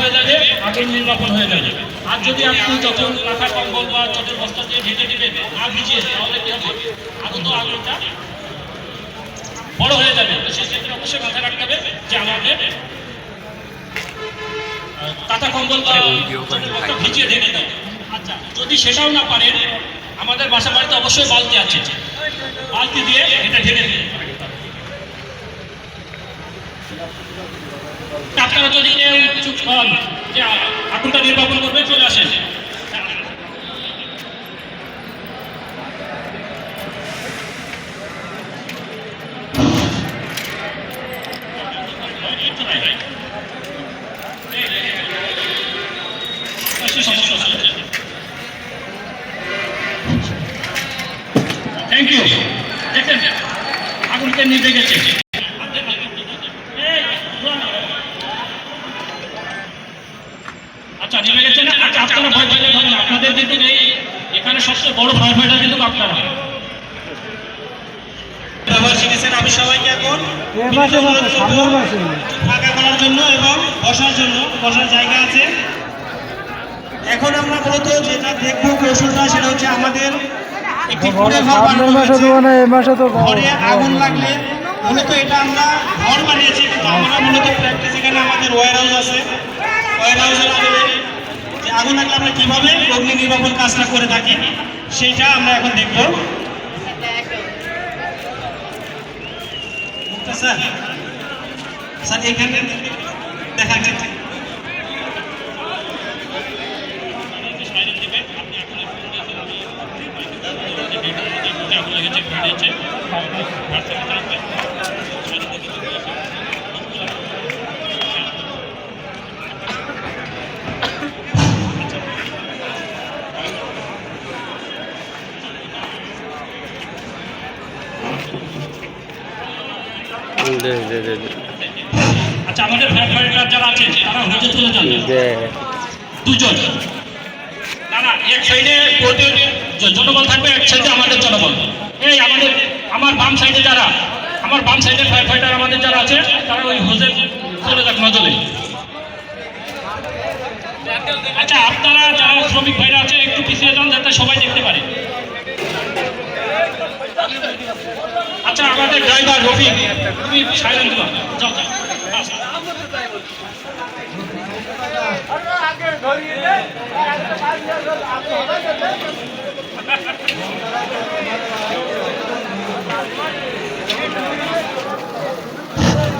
হয়ে যাবে নির্বাপন হয়ে যাবে। আর যদি আপনি যখন কম্বল বা চটের বস্তা দিয়ে ঢেকে দিবেন না ভিজিয়ে তাহলে কি হবে? তো আগুনটা বড় হয়ে যাবে। তো সেক্ষেত্রে অবশ্যই মাথায় রাখতে হবে যে আমাদের কাঁথা কম্বল বা ভিজিয়ে ঢেকে দাও। আচ্ছা যদি সেটাও না পারেন আমাদের বাসা বাড়িতে অবশ্যই বালতি আছে। বালতি দিয়ে এটা ঢেকে দিন। আপনারা যদি কেউ চুপ হন যে আগুনটা নির্বাপন করবে, চলে আসেন। থ্যাংক ইউ দেখেন আগুনকে নিভে গেছে আচ্ছা নেমে গেছে আচ্ছা আপনারা ভয় পাইলে হবে আপনাদের কিন্তু এই এখানে সবচেয়ে বড় ভয় পাইটা কিন্তু আপনারা। আমি সবাইকে এখন ফাঁকা করার জন্য এবং বসার জন্য বসার জায়গা আছে। এখন আমরা মূলত যেটা দেখব কৌশলটা সেটা হচ্ছে আমাদের একটি ঘরে ঘর সামনের বানানো তো হয়েছে মানে এই মাসে তো ঘরে আগুন লাগলে মূলত এটা আমরা ঘর বানিয়েছি কিন্তু আমরা মূলত প্র্যাকটিস এখানে আমাদের ওয়ার হাউস আছে। ওয়ার হাউসের যে আগুন লাগলে আমরা কীভাবে অগ্নি নির্বাপন কাজটা করে থাকি, সেইটা আমরা এখন দেখব। স্যার স্যার, এখানে দেখা যাচ্ছে আচ্ছা আমাদের ফায়ার ফাইটার যারা আছে তারা হজে চলে যান। দুজন। না না এক সাইডে কোর্টের জ- জনবল থাকবে এক সাইডে আমাদের জনবল। এই আমাদের আমার বাম সাইডে যারা আমার বাম সাইডে ফায়ার ফাইটার আমাদের যারা আছে তারা ওই হোজে চলে যাক নজলে আচ্ছা আপনারা যারা শ্রমিক ভাইরা আছে একটু পিছিয়ে যান যাতে সবাই দেখতে পারে আচ্ছা আমাদের ড্রাইভার রফিক, তুমি সাইলেন্ট দিবা। যাও যাও।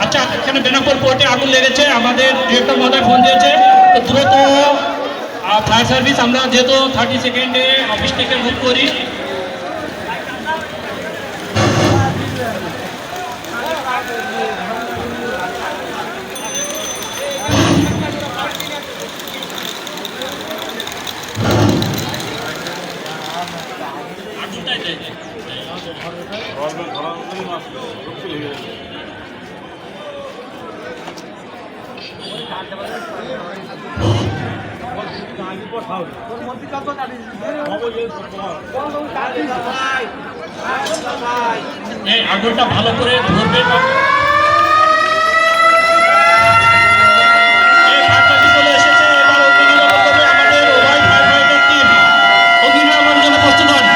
আচ্ছা এখানে বেনাপুর পোর্টে আগুন লেগেছে, আমাদের ডিরেক্টর মহোদয় ফোন দিয়েছে। তো দ্রুত ফায়ার সার্ভিস, আমরা যেহেতু থার্টি সেকেন্ডে অফিস থেকে বুক করি আগুনটা ভালো করে ধরবে বা এই ফায়ারটাকে চলে এসেছে এবার অগ্নিনির্বাপন করবে আমাদের ওয়াই ফায়ার ফাইটার টিম অগ্নিনির্বাপনের জন্য প্রস্তুত হন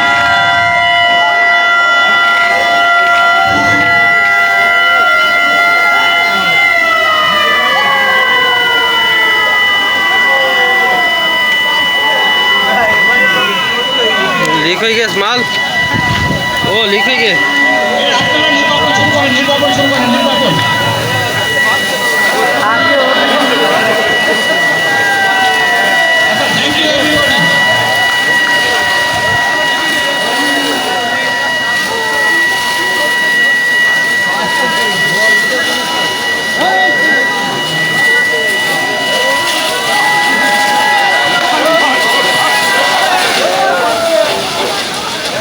লিক হয়ে গেছে মাল। ও লিক হয়ে গে এই আপনারা নির্বাপন শুরু করেন নির্বাপন শুরু করেন নির্বাপন আচ্ছা থ্যাংক ইউ এভরিওয়ান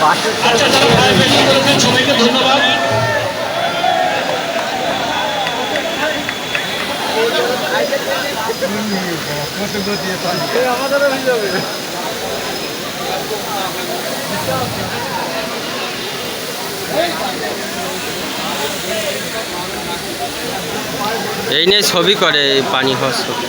আচ্ছা যারা ফায়ার ফাইটিং করেছেন সবাইকে ধন্যবাদ এই নিয়ে ছবি করে পানি হওয়ার ছবি